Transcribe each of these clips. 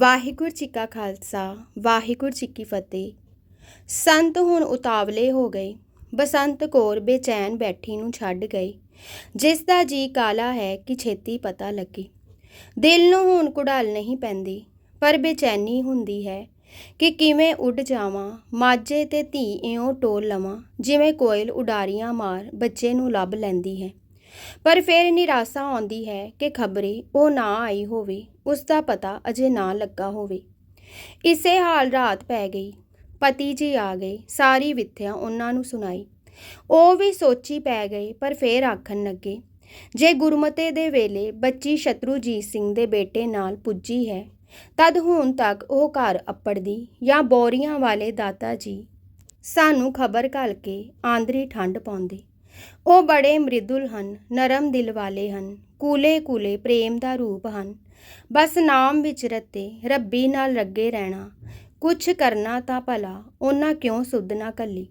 ਵਾਹਿਗੁਰੂ ਜੀ ਕਾ ਖਾਲਸਾ, ਵਾਹਿਗੁਰੂ ਜੀ ਕੀ ਫਤਿਹ। ਸੰਤ ਹੁਣ ਉਤਾਵਲੇ ਹੋ ਗਏ। ਬਸੰਤ ਕੌਰ ਬੇਚੈਨ ਬੈਠੀ ਨੂੰ ਛੱਡ ਗਈ। ਜਿਸ ਦਾ ਜੀ ਕਾਲਾ ਹੈ ਕਿ ਛੇਤੀ ਪਤਾ ਲੱਗੇ। ਦਿਲ ਨੂੰ ਹੁਣ ਕੁੜਾਲ ਨਹੀਂ ਪੈਂਦੀ, ਪਰ ਬੇਚੈਨੀ ਹੁੰਦੀ ਹੈ ਕਿ ਕਿਵੇਂ ਉੱਡ ਜਾਵਾਂ, ਮਾਝੇ ਤੇ ਧੀ ਇਉਂ ਟੋਲ ਲਵਾਂ, ਜਿਵੇਂ ਕੋਇਲ ਉਡਾਰੀਆਂ ਮਾਰ ਬੱਚੇ ਨੂੰ ਲੱਭ ਲੈਂਦੀ ਹੈ। ਪਰ ਫਿਰ ਨਿਰਾਸ਼ਾ ਆਉਂਦੀ ਹੈ ਕਿ ਖਬਰੇ ਉਹ ਨਾ ਆਈ ਹੋਵੇ। ਉਸ ਦਾ ਪਤਾ ਅਜੇ ਨਾ ਲੱਗਾ ਹੋਵੇ। ਇਸੇ ਹਾਲ ਰਾਤ ਪੈ ਗਈ। ਪਤੀ ਜੀ ਆ ਗਏ। ਸਾਰੀ ਵਿਥਿਆ ਉਹਨਾਂ ਨੂੰ ਸੁਣਾਈ। ਉਹ ਵੀ ਸੋਚੀ ਪੈ ਗਏ, ਪਰ ਫੇਰ ਆਖਣ ਲੱਗੇ, ਜੇ ਗੁਰਮਤੇ ਦੇ ਵੇਲੇ ਬੱਚੀ ਸ਼ਤਰੂਜੀਤ ਸਿੰਘ ਦੇ ਬੇਟੇ ਨਾਲ ਪੁੱਜੀ ਹੈ, ਤਦ ਹੁਣ ਤੱਕ ਉਹ ਘਰ ਅੱਪੜਦੀ ਜਾਂ ਬੋਰੀਆਂ ਵਾਲੇ ਦਾਤਾ ਜੀ? ਸਾਨੂੰ ਖਬਰ ਘੱਲ ਕੇ ਆਂਦਰੀ ਠੰਡ ਪਾਉਂਦੇ। ਉਹ ਬੜੇ ਮ੍ਰਿਦੁਲ ਹਨ, ਨਰਮ ਦਿਲ ਵਾਲੇ ਹਨ ਕੂਲੇ ਕੂਲੇ ਪ੍ਰੇਮ ਦਾ ਰੂਪ ਹਨ। ਬਸ ਨਾਮ ਵਿੱਚ ਰਤੇ, ਰੱਬੀ ਨਾਲ ਲੱਗੇ ਰਹਿਣਾ। ਕੁਛ ਕਰਨਾ ਤਾਂ ਭਲਾ ਉਹਨਾਂ ਕਿਉਂ ਸੁੱਧ ਨਾ ਕੱਲੀ?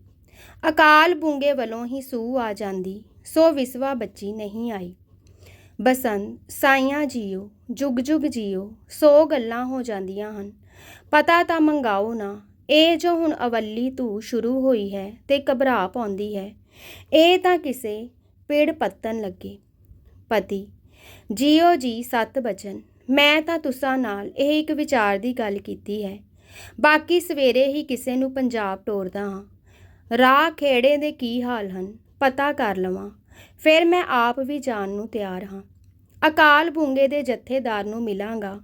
ਅਕਾਲ ਬੂੰਗੇ ਵੱਲੋਂ ਹੀ ਸੂ ਆ ਜਾਂਦੀ, ਸੋ ਵਿਸਵਾ ਬੱਚੀ ਨਹੀਂ ਆਈ। ਬਸੰਤ, ਸਾਈਆਂ ਜੀਓ, ਜੁਗ ਜੁਗ ਜੀਓ, ਸੋ ਗੱਲਾਂ ਹੋ ਜਾਂਦੀਆਂ ਹਨ। ਪਤਾ ਤਾਂ ਮੰਗਾਓ ਨਾ ਇਹ ਜੋ ਹੁਣ ਅਵੱਲੀ ਧੂ ਸ਼ੁਰੂ ਹੋਈ ਹੈ ਤੇ ਘਬਰਾ ਪਾਉਂਦੀ ਹੈ। ਇਹ ਤਾਂ ਕਿਸੇ ਪੇੜ ਪੱਤਨ ਲੱਗੇ। ਪਤੀ, ਜੀਓ ਜੀ ਸਤ ਬਚਨ ਮੈਂ ਤਾਂ ਤੁਸਾਂ ਨਾਲ ਇਹ ਇੱਕ ਵਿਚਾਰ ਦੀ ਗੱਲ ਕੀਤੀ ਹੈ। ਬਾਕੀ ਸਵੇਰੇ ਹੀ ਕਿਸੇ ਨੂੰ ਪੰਜਾਬ ਟੋਰਦਾ ਹਾਂ। ਰਾਹ ਖੇੜੇ ਦੇ ਕੀ ਹਾਲ ਹਨ, ਪਤਾ ਕਰ ਲਵਾਂ। ਫਿਰ ਮੈਂ ਆਪ ਵੀ ਜਾਣ ਨੂੰ ਤਿਆਰ ਹਾਂ। ਅਕਾਲ ਬੂੰਗੇ ਦੇ ਜਥੇਦਾਰ ਨੂੰ ਮਿਲਾਂਗਾ।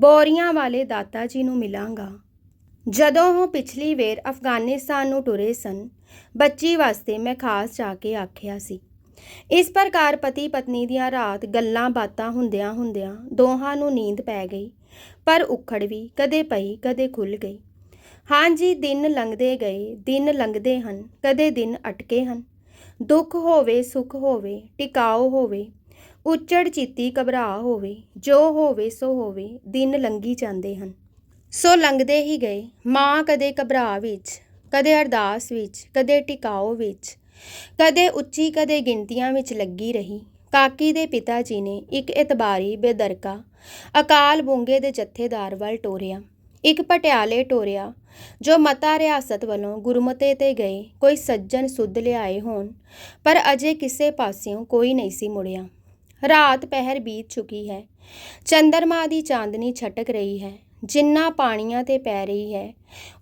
ਬੋਰੀਆਂ ਵਾਲੇ ਦਾਤਾ ਜੀ ਨੂੰ ਮਿਲਾਂਗਾ। ਜਦੋਂ ਉਹ ਪਿਛਲੀ ਵੇਰ ਅਫਗਾਨਿਸਤਾਨ ਨੂੰ ਟੁਰੇ ਸਨ, ਬੱਚੀ ਵਾਸਤੇ ਮੈਂ ਖਾਸ ਜਾ ਕੇ ਆਖਿਆ ਸੀ। ਇਸ ਪ੍ਰਕਾਰ ਪਤੀ ਪਤਨੀ ਦੀਆਂ ਰਾਤ ਗੱਲਾਂ ਬਾਤਾਂ ਹੁੰਦਿਆਂ ਹੁੰਦਿਆਂ ਦੋਹਾਂ ਨੂੰ ਨੀਂਦ ਪੈ ਗਈ, ਪਰ ਉਖੜ ਵੀ ਕਦੇ ਪਈ, ਕਦੇ ਖੁੱਲ ਗਈ। ਹਾਂਜੀ, ਦਿਨ ਲੰਘਦੇ ਗਏ, ਦਿਨ ਲੰਘਦੇ ਹਨ, ਕਦੇ ਦਿਨ ਅਟਕੇ ਹਨ। ਦੁੱਖ ਹੋਵੇ, ਸੁੱਖ ਹੋਵੇ ਟਿਕਾਓ ਹੋਵੇ, ਉੱਚੜ ਚੀਤੀ ਘਬਰਾ ਹੋਵੇ, ਜੋ ਹੋਵੇ ਸੋ ਹੋਵੇ, ਦਿਨ ਲੰਘੀ ਜਾਂਦੇ ਹਨ। ਸੋ ਲੰਘਦੇ ਹੀ ਗਏ, ਮਾਂ ਕਦੇ ਘਬਰਾ ਵਿੱਚ, ਕਦੇ ਅਰਦਾਸ ਵਿੱਚ, ਕਦੇ ਟਿਕਾਓ ਵਿੱਚ ਕਦੇ ਉੱਚੀ, ਕਦੇ ਗਿਣਤੀਆਂ ਵਿੱਚ ਲੱਗੀ ਰਹੀ। ਕਾਕੀ ਦੇ ਪਿਤਾ ਜੀ ਨੇ ਇੱਕ ਇਤਬਾਰੀ ਬੇਦਰਕਾ ਅਕਾਲ ਬੂੰਗੇ ਦੇ ਜਥੇਦਾਰ ਵੱਲ ਟੋਰਿਆ। ਇੱਕ ਪਟਿਆਲੇ ਟੋਰਿਆ ਜੋ ਮਤਾ ਰਿਆਸਤ ਵੱਲੋਂ ਗੁਰਮਤੇ ਤੇ ਗਏ ਕੋਈ ਸੱਜਣ ਸੁੱਧ ਲਿਆਏ ਹੋਣ, ਪਰ ਅਜੇ ਕਿਸੇ ਪਾਸਿਓਂ ਕੋਈ ਨਹੀਂ ਸੀ ਮੁੜਿਆ। ਰਾਤ ਪਹਿਰ ਬੀਤ ਚੁੱਕੀ ਹੈ। ਚੰਦਰਮਾ ਦੀ ਚਾਂਦਨੀ ਛਟਕ ਰਹੀ ਹੈ। ਜਿੰਨਾ ਪਾਣੀਆਂ ਤੇ ਪੈ ਰਹੀ ਹੈ,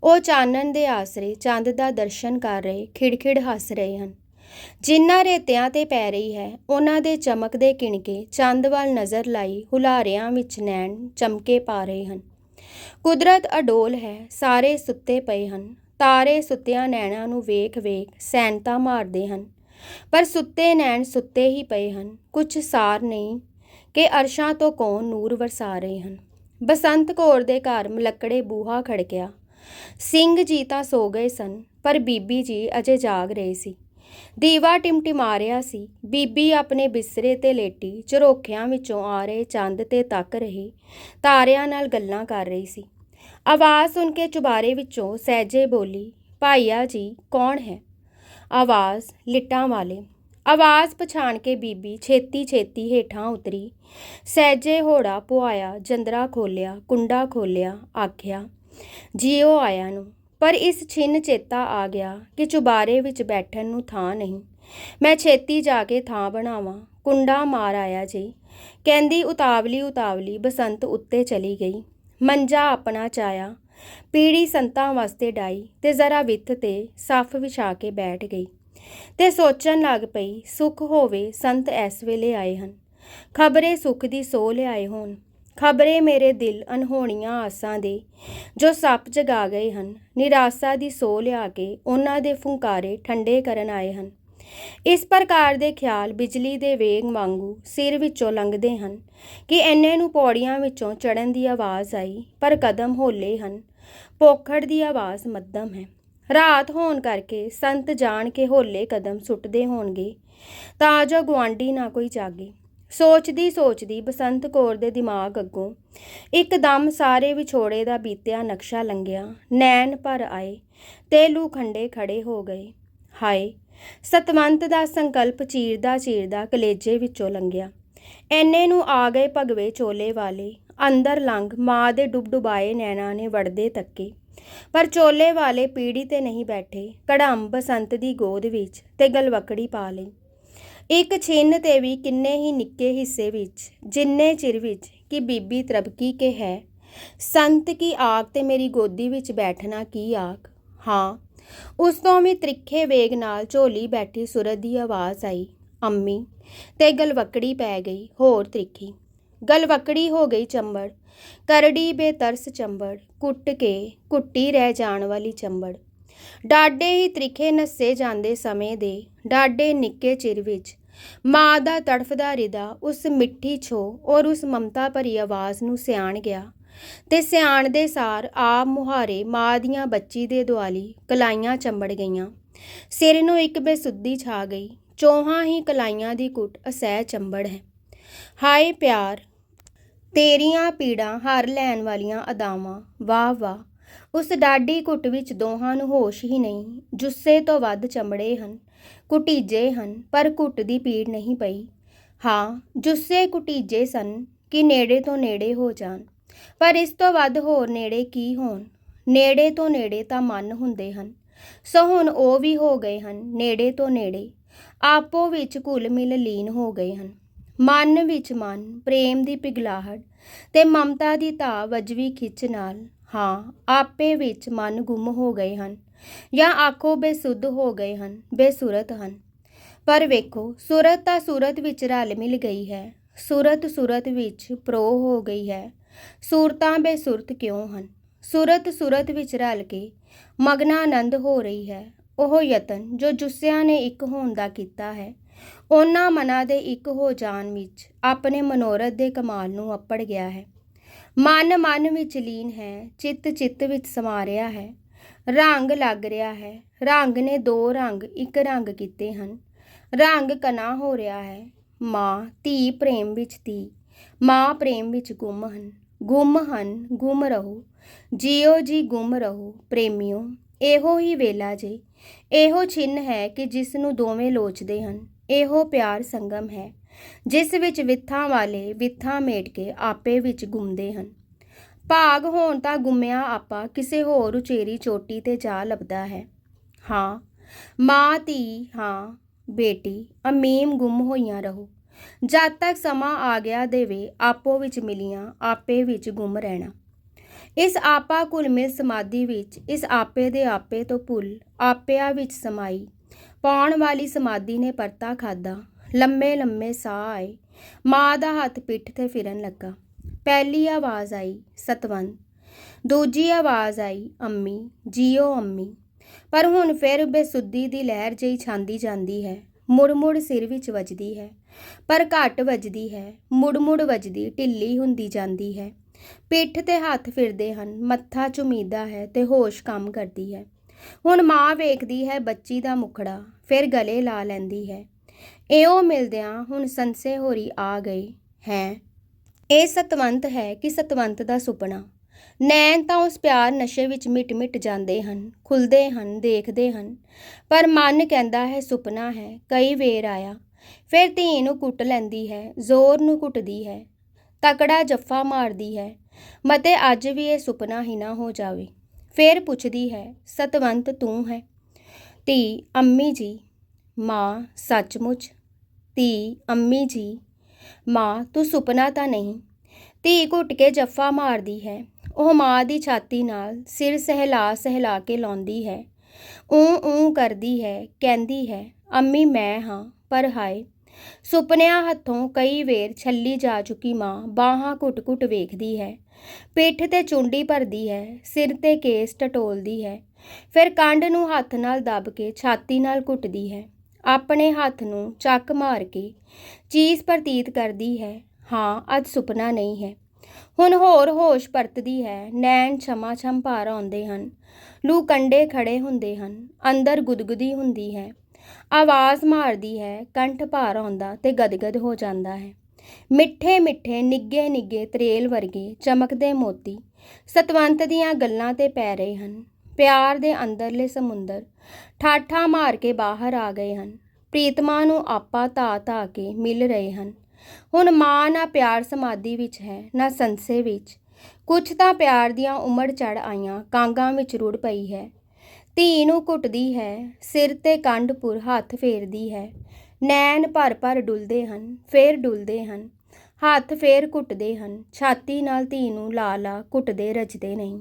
ਉਹ ਚਾਨਣ ਦੇ ਆਸਰੇ ਚੰਦ ਦਾ ਦਰਸ਼ਨ ਕਰ ਰਹੇ, ਖਿੜਖਿੜ ਹੱਸ ਰਹੇ ਹਨ। ਜਿੰਨਾ ਰੇਤਿਆਂ ਤੇ ਪੈ ਰਹੀ ਹੈ, ਉਹਨਾਂ ਦੇ ਚਮਕਦੇ ਕਿਣਕੇ ਚੰਦ ਵੱਲ ਨਜ਼ਰ ਲਾਈ ਹੁਲਾਰਿਆਂ ਵਿੱਚ ਨੈਣ ਚਮਕੇ ਪਾ ਰਹੇ ਹਨ। ਕੁਦਰਤ ਅਡੋਲ ਹੈ, ਸਾਰੇ ਸੁੱਤੇ ਪਏ ਹਨ। ਤਾਰੇ ਸੁੱਤਿਆਂ ਨੈਣਾਂ ਨੂੰ ਵੇਖ ਵੇਖ ਸੈਨਤਾ ਮਾਰਦੇ ਹਨ। ਪਰ ਸੁੱਤੇ ਨੈਣ ਸੁੱਤੇ ਹੀ ਪਏ ਹਨ। ਕੁਝ ਸਾਰ ਨਹੀਂ, ਕਿ ਅਰਸ਼ਾਂ ਤੋਂ ਕੌਣ ਨੂਰ ਵਰਸਾ ਰਹੇ ਹਨ। ਬਸੰਤ ਕੌਰ ਦੇ ਘਰ ਮਲੱਕੜੇ ਬੂਹਾ ਖੜਕਿਆ। ਸਿੰਘ ਜੀ ਤਾਂ ਸੋ ਗਏ ਸਨ, ਪਰ ਬੀਬੀ ਜੀ ਅਜੇ ਜਾਗ ਰਹੇ ਸੀ। ਦੀਵਾ ਟਿਮਟਿਮਾ ਰਿਹਾ ਸੀ। ਬੀਬੀ ਆਪਣੇ ਬਿਸਰੇ ਤੇ ਲੇਟੀ, ਝਰੋਖਿਆਂ ਵਿੱਚੋਂ ਆ ਰਹੇ ਚੰਦ ਤੇ ਤੱਕ ਰਹੀ, ਤਾਰਿਆਂ ਨਾਲ ਗੱਲਾਂ ਕਰ ਰਹੀ ਸੀ। ਆਵਾਜ਼ ਸੁਣ ਕੇ ਚੁਬਾਰੇ ਵਿੱਚੋਂ ਸਹਿਜੇ ਬੋਲੀ, ਭਾਈਆ ਜੀ, ਕੌਣ ਹੈ? ਆਵਾਜ਼, ਲਿਟਾਂ ਵਾਲੇ। ਆਵਾਜ਼ ਪਛਾਣ ਕੇ ਬੀਬੀ ਛੇਤੀ ਛੇਤੀ ਹੇਠਾਂ ਉਤਰੀ। ਸਹਿਜੇ ਹੋੜਾ ਪੁਆਇਆ, ਜੰਦਰਾ ਖੋਲਿਆ ਕੁੰਡਾ ਖੋਲਿਆ ਆਖਿਆ, ਜੀਓ ਆਇਆ ਨੂੰ। ਪਰ ਇਸ ਛਿੰਨ ਚੇਤਾ ਆ ਗਿਆ ਕਿ ਚੁਬਾਰੇ ਵਿੱਚ ਬੈਠਣ ਨੂੰ ਥਾਂ ਨਹੀਂ। ਮੈਂ ਛੇਤੀ ਜਾ ਕੇ ਥਾਂ ਬਣਾਵਾਂ। ਕੁੰਡਾ ਮਾਰ ਆਇਆ ਜੀ। ਕਹਿੰਦੀ ਉਤਾਵਲੀ ਉਤਾਵਲੀ ਬਸੰਤ ਉੱਤੇ ਚਲੀ ਗਈ। ਮੰਜਾ ਆਪਣਾ ਚਾਇਆ। ਪੀੜੀ ਸੰਤਾਂ ਵਾਸਤੇ ਡਾਈ ਤੇ ਜ਼ਰਾ ਵਿੱਥ ਤੇ ਸੱਫ ਵਿਛਾ ਕੇ ਬੈਠ ਗਈ। ਤੇ ਸੋਚਣ ਲੱਗ ਪਈ, ਸੁੱਖ ਹੋਵੇ, ਸੰਤ ਇਸ ਵੇਲੇ ਆਏ ਹਨ। ਖਬਰੇ ਸੁੱਖ ਦੀ ਸੋ ਲਿਆਏ ਹੋਣ। ਖਬਰੇ ਮੇਰੇ ਦਿਲ ਅਨਹੋਣੀਆਂ ਆਸਾਂ ਦੇ। ਜੋ ਸੱਪ ਜਗਾ ਗਏ ਹਨ, ਨਿਰਾਸ਼ਾ ਦੀ ਸੋ ਲਿਆ ਕੇ ਉਹਨਾਂ ਦੇ ਫੁੰਕਾਰੇ ਠੰਡੇ ਕਰਨ ਆਏ ਹਨ। ਇਸ ਪ੍ਰਕਾਰ ਦੇ ਖਿਆਲ ਬਿਜਲੀ ਦੇ ਵੇਗ ਵਾਂਗੂ ਸਿਰ ਵਿੱਚੋਂ ਲੰਘਦੇ ਹਨ ਕਿ ਐਨੇ ਨੂੰ ਪੌੜੀਆਂ ਵਿੱਚੋਂ ਚੜਨ ਦੀ ਆਵਾਜ਼ ਆਈ, ਪਰ ਕਦਮ ਹੋਲੇ ਹਨ। ਪੋਖੜ ਦੀ ਆਵਾਜ਼ ਮੱਧਮ ਹੈ। ਰਾਤ ਹੋਣ ਕਰਕੇ ਸੰਤ ਜਾਣ ਕੇ ਹੋਲੇ ਕਦਮ ਸੁੱਟਦੇ ਹੋਣਗੇ, ਤਾਂ ਜੋ ਗਵਾਂਢੀ ਨਾ ਕੋਈ ਜਾਗੇ। ਸੋਚਦੀ ਸੋਚਦੀ ਬਸੰਤ ਕੌਰ ਦੇ ਦਿਮਾਗ ਅੱਗੋਂ ਇੱਕਦਮ ਸਾਰੇ ਵਿਛੋੜੇ ਦਾ ਬੀਤਿਆ ਨਕਸ਼ਾ ਲੰਘਿਆ। ਨੈਣ ਭਰ ਆਏ ਤੇ ਲੂਖੰਡੇ ਖੜੇ ਹੋ ਗਏ। ਹਾਏ, ਸਤਵੰਤ ਦਾ ਸੰਕਲਪ ਚੀਰਦਾ ਚੀਰਦਾ ਕਲੇਜੇ ਵਿੱਚੋਂ ਲੰਘਿਆ। ਐਨੇ ਨੂੰ ਆ ਗਏ ਭਗਵੇ ਚੋਲੇ ਵਾਲੇ, ਅੰਦਰ ਲੰਘ ਮਾਂ ਦੇ ਡੁਬਡੁਬਾਏ ਨੈਣਾਂ ਨੇ ਵੜਦੇ ਤੱਕੇ। ਪਰ ਚੋਲੇ ਵਾਲੇ ਪੀੜੀ ਤੇ ਨਹੀਂ ਬੈਠੇ। ਕੜਮ ਬਸੰਤ ਦੀ ਗੋਦ ਵਿੱਚ ਤੇ ਗਲਵਕੜੀ ਪਾ ਲਈ। ਇੱਕ ਛਿੰਨ ਤੇ ਵੀ ਕਿੰਨੇ ਹੀ ਨਿੱਕੇ ਹਿੱਸੇ ਵਿੱਚ, ਜਿੰਨੇ ਚਿਰ ਵਿੱਚ ਕਿ ਬੀਬੀ ਤਰਬਕੀ ਕੇ ਹੈ। ਸੰਤ ਕੀ ਆਗ ਤੇ ਮੇਰੀ ਗੋਦੀ ਵਿੱਚ ਬੈਠਣਾ ਕੀ ਆਖ? ਹਾਂ, ਉਸ ਤੋਂ ਵੀ ਤ੍ਰਿਖੇ ਵੇਗ ਨਾਲ ਝੋਲੀ ਬੈਠੀ ਸੁਰਤ ਦੀ ਆਵਾਜ਼ ਆਈ। ਅੰਮੀ, ਤੇ ਗਲਵਕੜੀ ਪੈ ਗਈ, ਹੋਰ ਤ੍ਰਿਖੀ। ਗਲਵਕੜੀ ਹੋ ਗਈ ਚੰਬੜ। ਕਰੜੀ ਬੇਤਰਸ ਚੰਬੜ, ਕੁੱਟ ਕੇ ਕੁੱਟੀ ਰਹਿ ਜਾਣ ਵਾਲੀ ਚੰਬੜ। ਡਾਡੇ ਹੀ ਤ੍ਰਿਖੇ ਨੱਸੇ ਜਾਂਦੇ ਸਮੇਂ ਦੇ, ਡਾਡੇ ਨਿੱਕੇ ਚਿਰ ਵਿੱਚ। ਮਾਂ ਦਾ ਤੜਫਦਾ ਰਿਦਾ ਉਸ ਮਿੱਠੀ ਛੋ ਔਰ ਉਸ ਮਮਤਾ ਭਰੀ ਆਵਾਜ਼ ਨੂੰ ਸਿਆਣ ਗਿਆ। ਤੇ ਸਿਆਣ ਦੇ ਸਾਰ ਆਪ ਮੁਹਾਰੇ ਮਾਂ ਦੀਆਂ ਬੱਚੀ ਦੇ ਦੁਆਲੀ ਕਲਾਈਆਂ ਚੰਬੜ ਗਈਆਂ। ਸਿਰ ਨੂੰ ਇੱਕ ਬੇਸੁੱਧੀ ਛਾ ਗਈ, ਚੋਹਾਂ ਹੀ ਕਲਾਈਆਂ ਦੀ ਕੁੱਟ ਅਸਹਿ ਚੰਬੜ ਹੈ। ਹਾਏ ਪਿਆਰ ਤੇਰੀਆਂ ਪੀੜਾਂ ਹਰ ਲੈਣ ਵਾਲੀਆਂ ਅਦਾਵਾਂ, ਵਾਹ ਵਾਹ। ਉਸ ਡਾਢੀ ਘੁੱਟ ਵਿੱਚ ਦੋਹਾਂ ਨੂੰ ਹੋਸ਼ ਹੀ ਨਹੀਂ, ਜੁੱਸੇ ਤੋਂ ਵੱਧ ਚਮੜੇ ਹਨ, ਕੁਟੀਜੇ ਹਨ, ਪਰ ਘੁੱਟ ਦੀ ਪੀੜ ਨਹੀਂ ਪਈ। ਹਾਂ, ਜੁੱਸੇ ਕੁਟੀਜੇ ਸਨ ਕਿ ਨੇੜੇ ਤੋਂ ਨੇੜੇ ਹੋ ਜਾਣ, ਪਰ ਇਸ ਤੋਂ ਵੱਧ ਹੋਰ ਨੇੜੇ ਕੀ ਹੋਣ? ਨੇੜੇ ਤੋਂ ਨੇੜੇ ਤਾਂ ਮਨ ਹੁੰਦੇ ਹਨ। ਸੋ ਹੁਣ ਉਹ ਵੀ ਹੋ ਗਏ ਹਨ, ਨੇੜੇ ਤੋਂ ਨੇੜੇ। ਆਪੋ ਵਿੱਚ ਘੁਲ ਮਿਲ ਲੀਨ ਹੋ ਗਏ ਹਨ। ਮਨ ਵਿੱਚ ਮਨ, ਪ੍ਰੇਮ ਦੀ ਪਿਘਲਾਹਟ ਤੇ ਮਮਤਾ ਦੀ ਧਾ ਵਜਵੀ ਖਿੱਚ ਨਾਲ, ਹਾਂ, ਆਪੇ ਵਿੱਚ ਮਨ ਗੁੰਮ ਹੋ ਗਏ ਹਨ ਜਾਂ ਆਖੋ ਬੇਸੁੱਧ ਹੋ ਗਏ ਹਨ, ਬੇਸੁਰਤ ਹਨ। ਪਰ ਵੇਖੋ, ਸੂਰਤ ਤਾਂ ਸੂਰਤ ਵਿੱਚ ਰਲ ਮਿਲ ਗਈ ਹੈ, ਸੂਰਤ ਸੂਰਤ ਵਿੱਚ ਪ੍ਰੋ ਹੋ ਗਈ ਹੈ, ਸੂਰਤਾਂ ਬੇਸੁਰਤ ਕਿਉਂ ਹਨ? ਸੂਰਤ ਸੂਰਤ ਵਿੱਚ ਰਲ ਕੇ ਮਗਨਾ ਆਨੰਦ ਹੋ ਰਹੀ ਹੈ, ਉਹ ਯਤਨ ਜੋ ਜੁੱਸਿਆਂ ਨੇ ਇੱਕ ਹੋਣ ਦਾ ਕੀਤਾ ਹੈ ਉਹਨਾਂ ਮਨਾਂ ਦੇ ਇੱਕ ਹੋ ਜਾਣ ਵਿੱਚ ਆਪਣੇ ਮਨੋਰਥ ਦੇ ਕਮਾਲ ਨੂੰ ਅੱਪੜ ਗਿਆ ਹੈ। ਮਨ ਮਨ ਵਿੱਚ ਲੀਨ ਹੈ, ਚਿੱਤ ਚਿੱਤ ਵਿੱਚ ਸਮਾ ਰਿਹਾ ਹੈ। ਰੰਗ ਲੱਗ ਰਿਹਾ ਹੈ, ਰੰਗ ਨੇ ਦੋ ਰੰਗ ਇੱਕ ਰੰਗ ਕੀਤੇ ਹਨ। ਰੰਗ ਕਨਾ ਹੋ ਰਿਹਾ ਹੈ, ਮਾਂ ਧੀ ਪ੍ਰੇਮ ਵਿੱਚ ਧੀ, ਮਾਂ ਪ੍ਰੇਮ ਵਿੱਚ ਗੁੰਮ ਹਨ। ਗੁੰਮ ਹਨ, ਗੁੰਮ ਰਹੋ, ਜਿਉ ਜੀ ਗੁੰਮ ਰਹੋ ਪ੍ਰੇਮਿਓ, ਇਹੋ ਹੀ ਵੇਲਾ ਜੇ, ਇਹੋ ਛਿੰਨ ਹੈ ਕਿ ਜਿਸ ਨੂੰ ਦੋਵੇਂ ਲੋਚਦੇ ਹਨ। ਇਹੋ ਪਿਆਰ ਸੰਗਮ ਹੈ, ਜਿਸ ਵਿੱਚ ਵਿਥਾਂ ਵਾਲੇ ਵਿਥਾਂ ਮੇਟ ਕੇ ਆਪੇ ਵਿੱਚ ਗੁੰਮਦੇ ਹਨ। ਭਾਗ ਹੋਣ ਤਾਂ ਗੁੰਮਿਆ ਆਪਾ, ਕਿਸੇ ਹੋਰ ਉਚੇਰੀ ਚੋਟੀ ਤੇ ਜਾ ਲੱਭਦਾ ਹੈ। ਹਾਂ, ਮਾਂ, ਧੀ, ਹਾਂ, ਬੇਟੀ, ਅਮੀਮ ਗੁੰਮ ਹੋਈਆਂ ਰਹੋ। ਜਦ ਤੱਕ ਸਮਾਂ ਆ ਗਿਆ ਦੇਵੇ, ਆਪੋ ਵਿੱਚ ਮਿਲੀਆਂ, ਆਪੇ ਵਿੱਚ ਗੁੰਮ ਰਹਿਣਾ। ਇਸ ਆਪਾ ਕੁਲ ਮਿਲ ਸਮਾਧੀ ਵਿੱਚ, ਇਸ ਆਪੇ ਦੇ ਆਪੇ ਤੋਂ ਭੁੱਲ, ਆਪਿਆਂ ਵਿੱਚ ਸਮਾਈ ਪਾਉਣ ਵਾਲੀ ਸਮਾਧੀ ਨੇ ਪਰਤਾ ਖਾਦਾ ਲੰਮੇ ਲੰਮੇ ਸਾਹ ਆਏ। ਮਾਂ ਦਾ ਹੱਥ ਪਿੱਠ ਤੇ ਫਿਰਨ ਲੱਗਾ। ਪਹਿਲੀ ਆਵਾਜ਼ ਆਈ, ਸਤਵੰਤ। ਦੂਜੀ ਆਵਾਜ਼ ਆਈ, ਅੰਮੀ, ਜੀਓ ਅੰਮੀ। ਪਰ ਹੁਣ ਫਿਰ ਬੇਸੁੱਧੀ ਦੀ ਲਹਿਰ ਜਿਹੀ ਛਾਂਦੀ ਜਾਂਦੀ ਹੈ। ਮੁੜ ਮੁੜ ਸਿਰ ਵਿੱਚ ਵੱਜਦੀ ਹੈ। ਪਰ ਘੱਟ ਵੱਜਦੀ ਹੈ। ਮੁੜ ਮੁੜ ਵੱਜਦੀ, ਢਿੱਲੀ ਹੁੰਦੀ ਜਾਂਦੀ ਹੈ। ਪਿੱਠ ਤੇ ਹੱਥ ਫਿਰਦੇ ਹਨ, ਮੱਥਾ ਝੁਮੀਦਾ ਹੈ ਤੇ ਹੋਸ਼ ਕੰਮ ਕਰਦੀ ਹੈ। ਹੁਣ ਮਾਂ ਵੇਖਦੀ ਹੈ ਬੱਚੀ ਦਾ ਮੁਖੜਾ। ਫਿਰ ਗਲੇ ਲਾ ਲੈਂਦੀ ਹੈ। ਇਉਂ ਮਿਲਦਿਆਂ ਹੁਣ ਸੰਸੇ ਹੋਰੀ ਆ ਗਈ ਹੈ। ਇਹ ਸਤਵੰਤ ਹੈ ਕਿ ਸਤਵੰਤ ਦਾ ਸੁਪਨਾ। ਨੈਣ ਤਾਂ ਉਸ ਪਿਆਰ ਨਸ਼ੇ ਵਿੱਚ ਮਿਟ ਮਿਟ ਜਾਂਦੇ ਹਨ, ਖੁੱਲਦੇ ਹਨ, ਦੇਖਦੇ ਹਨ। ਪਰ ਮਨ ਕਹਿੰਦਾ ਹੈ ਸੁਪਨਾ ਹੈ, ਕਈ ਵੇਰ ਆਇਆ। ਫਿਰ ਧੀ ਨੂੰ ਕੁੱਟ ਲੈਂਦੀ ਹੈ, ਜ਼ੋਰ ਨੂੰ ਕੁੱਟਦੀ ਹੈ। ਤਕੜਾ ਜੱਫਾ ਮਾਰਦੀ ਹੈ। ਮਤੇ ਅੱਜ ਵੀ ਇਹ ਸੁਪਨਾ ਹੀ ਨਾ ਹੋ ਜਾਵੇ। ਫਿਰ ਪੁੱਛਦੀ ਹੈ, ਸਤਵੰਤ ਤੂੰ ਹੈ? ਧੀ ਅੰਮੀ ਜੀ, ਮਾਂ ਸੱਚਮੁੱਚ, ਧੀ ਅੰਮੀ ਜੀ, ਮਾਂ ਤੂੰ ਸੁਪਨਾ ਤਾਂ ਨਹੀਂ, ਧੀ ਘੁੱਟ ਕੇ ਜੱਫਾ ਮਾਰਦੀ ਹੈ, ਉਹ ਮਾਂ ਦੀ ਛਾਤੀ ਨਾਲ ਸਿਰ ਸਹਿਲਾ ਸਹਿਲਾ ਕੇ ਲਾਉਂਦੀ ਹੈ, ਊ ਊ ਕਰਦੀ ਹੈ, ਕਹਿੰਦੀ ਹੈ, ਅੰਮੀ ਮੈਂ ਹਾਂ, ਪਰ ਹਾਏ, ਸੁਪਨਿਆਂ ਹੱਥੋਂ ਕਈ ਵੇਰ ਛੱਲੀ ਜਾ ਚੁੱਕੀ ਮਾਂ ਬਾਹਾਂ ਘੁੱਟ-ਘੁੱਟ ਵੇਖਦੀ ਹੈ, ਪਿੱਠ ਤੇ ਚੁੰਡੀ ਭਰਦੀ ਹੈ, ਸਿਰ ਤੇ ਕੇਸ ਟਟੋਲਦੀ ਹੈ ਫਿਰ ਕੰਡ ਨੂੰ ਹੱਥ ਨਾਲ ਦੱਬ ਕੇ ਛਾਤੀ ਨਾਲ ਘੁੱਟਦੀ ਹੈ। ਆਪਣੇ ਹੱਥ ਨੂੰ ਚੱਕ ਮਾਰ ਕੇ ਚੀਜ਼ ਪ੍ਰਤੀਤ ਕਰਦੀ ਹੈ, ਹਾਂ, ਅੱਜ ਸੁਪਨਾ ਨਹੀਂ ਹੈ। ਹੁਣ ਹੋਰ ਹੋਸ਼ ਪਰਤਦੀ ਹੈ, ਨੈਣ ਛਮਾ ਛਮ ਭਾਰ ਆਉਂਦੇ ਹਨ। ਲੂ ਕੰਡੇ ਖੜੇ ਹੁੰਦੇ ਹਨ, ਅੰਦਰ ਗੁਦਗੁਦੀ ਹੁੰਦੀ ਹੈ। ਆਵਾਜ਼ ਮਾਰਦੀ ਹੈ, ਕੰਠ ਭਾਰ ਆਉਂਦਾ ਤੇ ਗਦਗਦ ਹੋ ਜਾਂਦਾ ਹੈ। ਮਿੱਠੇ ਮਿੱਠੇ ਨਿੱਗੇ ਨਿੱਗੇ ਤਰੇਲ ਵਰਗੇ ਚਮਕਦੇ ਮੋਤੀ ਸਤਵੰਤ ਦੀਆਂ ਗੱਲਾਂ ਤੇ ਪੈ ਰਹੇ ਹਨ। ਪਿਆਰ ਦੇ ਅੰਦਰਲੇ ਸਮੁੰਦਰ ਠਾਠਾ ਮਾਰ ਕੇ ਬਾਹਰ ਆ ਗਏ ਹਨ। ਪ੍ਰੀਤਮਾ ਨੂੰ ਆਪਾ ਧਾ ਧਾ ਕੇ ਮਿਲ ਰਹੇ ਹਨ। ਹੁਣ ਮਾਂ ਨਾ ਪਿਆਰ ਸਮਾਧੀ ਵਿੱਚ ਹੈ, ਨਾ ਸੰਸੇ ਵਿੱਚ। ਕੁਛ ਤਾਂ ਪਿਆਰ ਦੀਆਂ ਉਮੜ ਚੜ ਆਈਆਂ ਕਾਂਗਾਂ ਵਿੱਚ ਰੁੜ ਪਈ ਹੈ। ਧੀ ਨੂੰ ਘੁੱਟਦੀ ਹੈ, ਸਿਰ ਤੇ ਕੰਢਪੁਰ ਹੱਥ ਫੇਰਦੀ ਹੈ। ਨੈਣ ਭਰ ਭਰ ਡੁੱਲਦੇ ਹਨ, ਫੇਰ ਡੁੱਲਦੇ ਹਨ। ਹੱਥ ਫੇਰ ਘੁੱਟਦੇ ਹਨ, ਛਾਤੀ ਨਾਲ ਧੀ ਨੂੰ ਲਾ ਲਾ ਘੁੱਟਦੇ ਰਜਦੇ ਨਹੀਂ।